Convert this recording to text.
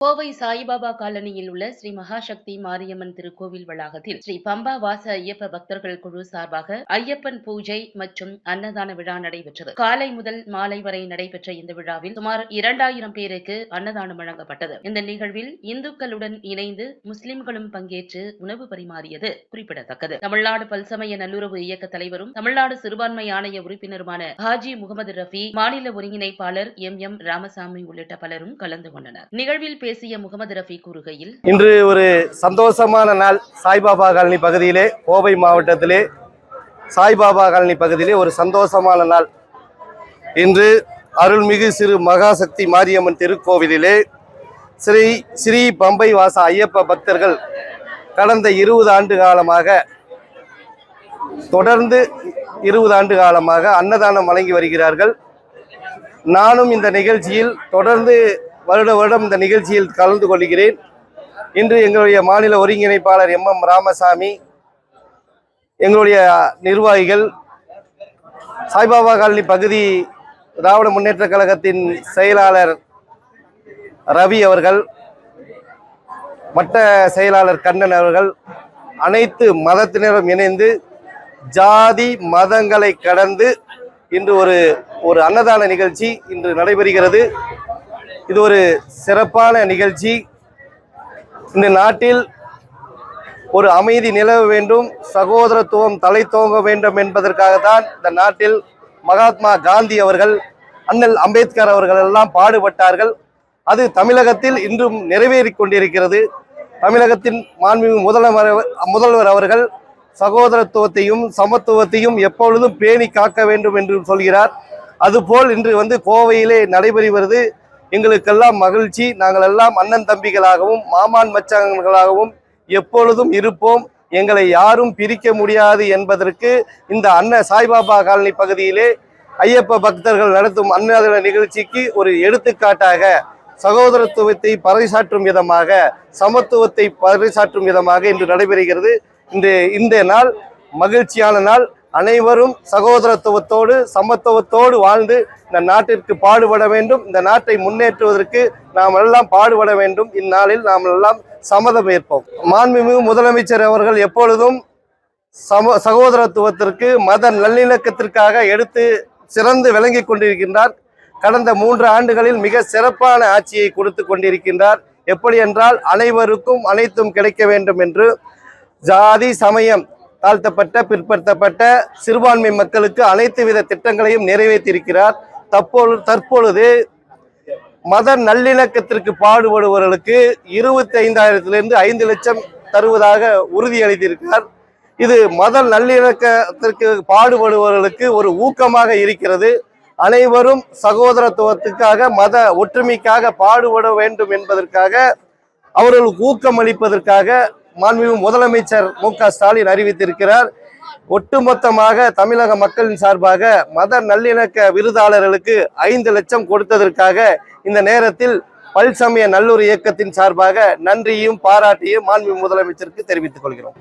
கோவை சாய்பாபா காலனியில் உள்ள ஸ்ரீ மகாசக்தி மாரியம்மன் திருக்கோவில் வளாகத்தில் ஸ்ரீ பம்பா வாச ஐயப்ப பக்தர்கள் குழு சார்பாக ஐயப்பன் பூஜை மற்றும் அன்னதான விழா நடைபெற்றது. காலை முதல் மாலை வரை நடைபெற்ற இந்த விழாவில் சுமார் இரண்டாயிரம் பேருக்கு அன்னதானம் வழங்கப்பட்டது. இந்த நிகழ்வில் இந்துக்களுடன் இணைந்து முஸ்லிம்களும் பங்கேற்று உணவு பரிமாறியது குறிப்பிடத்தக்கது. தமிழ்நாடு பல்சமய நல்லுறவு இயக்க தலைவரும் தமிழ்நாடு சிறுபான்மை ஆணைய உறுப்பினருமான ஹாஜி முகமது ரஃபி மாநில ஒருங்கிணைப்பாளர் எம் எம் ராமசாமி உள்ளிட்ட பலரும் கலந்து கொண்டனர். நிகழ்வில் பேசிய முகமது ரஃபி கூறுகையில் இன்று ஒரு சந்தோஷமான நாள் சாய்பாபா காலனி பகுதியிலே கோவை மாவட்டத்திலே சாய்பாபா காலனி பகுதியிலே ஒரு சந்தோஷமான நாள். இன்று அருள்மிகு சிறு மகாசக்தி மாரியம்மன் திருக்கோவிலிலே ஸ்ரீ ஸ்ரீ பம்பை வாச ஐயப்ப பக்தர்கள் கடந்த இருபது ஆண்டு காலமாக தொடர்ந்து இருபது ஆண்டு காலமாக அன்னதானம் வழங்கி வருகிறார்கள். நானும் இந்த நிகழ்ச்சியில் தொடர்ந்து வருட வருடம் இந்த நிகழ்ச்சியில் கலந்து கொள்கிறேன். இன்று எங்களுடைய மாநில ஒருங்கிணைப்பாளர் எம் எம் ராமசாமி எங்களுடைய நிர்வாகிகள் சாய்பாபா காலனி பகுதி திராவிட முன்னேற்ற கழகத்தின் செயலாளர் ரவி அவர்கள் வட்ட செயலாளர் கண்ணன் அவர்கள் அனைத்து மதத்தினரும் இணைந்து ஜாதி மதங்களை கடந்து இன்று ஒரு ஒரு அன்னதான நிகழ்ச்சி இன்று நடைபெறுகிறது. இது ஒரு சிறப்பான நிகழ்ச்சி. இந்த நாட்டில் ஒரு அமைதி நிலவ வேண்டும் சகோதரத்துவம் தலை தோங்க வேண்டும் என்பதற்காகத்தான் இந்த நாட்டில் மகாத்மா காந்தி அவர்கள் அண்ணல் அம்பேத்கர் அவர்கள் எல்லாம் பாடுபட்டார்கள். அது தமிழகத்தில் இன்றும் நிறைவேறி கொண்டிருக்கிறது. தமிழகத்தின் மாண்புமிகு முதல்வர் முதல்வர் அவர்கள் சகோதரத்துவத்தையும் சமத்துவத்தையும் எப்பொழுதும் பேணி காக்க வேண்டும் என்று சொல்கிறார். அதுபோல் இன்று வந்து கோவையிலே நடைபெறுவது எங்களுக்கெல்லாம் மகிழ்ச்சி. நாங்கள் எல்லாம் அண்ணன் தம்பிகளாகவும் மாமான் மச்சான்களாகவும் எப்பொழுதும் இருப்போம். எங்களை யாரும் பிரிக்க முடியாது என்பதற்கு இந்த அண்ணன் சாய்பாபா காலனி பகுதியிலே ஐயப்ப பக்தர்கள் நடத்தும் அன்னதான நிகழ்ச்சிக்கு ஒரு எடுத்துக்காட்டாக சகோதரத்துவத்தை பறைசாற்றும் விதமாக சமத்துவத்தை பறைசாற்றும் விதமாக இன்று நடைபெறுகிறது. இன்று இந்த நாள் மகிழ்ச்சியான நாள். அனைவரும் சகோதரத்துவத்தோடு சமத்துவத்தோடு வாழ்ந்து இந்த நாட்டிற்கு பாடுபட வேண்டும். இந்த நாட்டை முன்னேற்றுவதற்கு நாம் எல்லாம் பாடுபட வேண்டும். இந்நாளில் நாம் எல்லாம் சம்மதம் ஏற்போம். மாண்புமிகு முதலமைச்சர் அவர்கள் எப்பொழுதும் சம சகோதரத்துவத்திற்கு மத நல்லிணக்கத்திற்காக எடுத்து சிறந்து விளங்கி கொண்டிருக்கின்றார். கடந்த மூன்று ஆண்டுகளில் மிக சிறப்பான ஆட்சியை கொடுத்து கொண்டிருக்கின்றார். எப்படி என்றால் அனைவருக்கும் அனைத்தும் கிடைக்க வேண்டும் என்று ஜாதி சமயம் தாழ்த்தப்பட்ட பிற்படுத்தப்பட்ட சிறுபான்மை மக்களுக்கு அனைத்து வித திட்டங்களையும் நிறைவேற்றியிருக்கிறார். தற்போது தற்பொழுது மத நல்லிணக்கத்திற்கு பாடுபடுபவர்களுக்கு இருபத்தி ஐந்தாயிரத்திலிருந்து ஐந்து லட்சம் தருவதாக உறுதியளித்திருக்கிறார். இது மத நல்லிணக்கத்திற்கு பாடுபடுபவர்களுக்கு ஒரு ஊக்கமாக இருக்கிறது. அனைவரும் சகோதரத்துவத்துக்காக மத ஒற்றுமைக்காக பாடுபட வேண்டும் என்பதற்காக அவர்களுக்கு ஊக்கம் அளிப்பதற்காக மாண்புமிகு முதலமைச்சர் மு க ஸ்டாலின் அறிவித்திருக்கிறார். ஒட்டுமொத்தமாக தமிழக மக்களின் சார்பாக மத நல்லிணக்க விருதாளர்களுக்கு ஐந்து லட்சம் கொடுத்ததற்காக இந்த நேரத்தில் பல்சமய நல்லூர் இயக்கத்தின் சார்பாக நன்றியும் பாராட்டியும் மாண்பு முதலமைச்சருக்கு தெரிவித்துக் கொள்கிறோம்.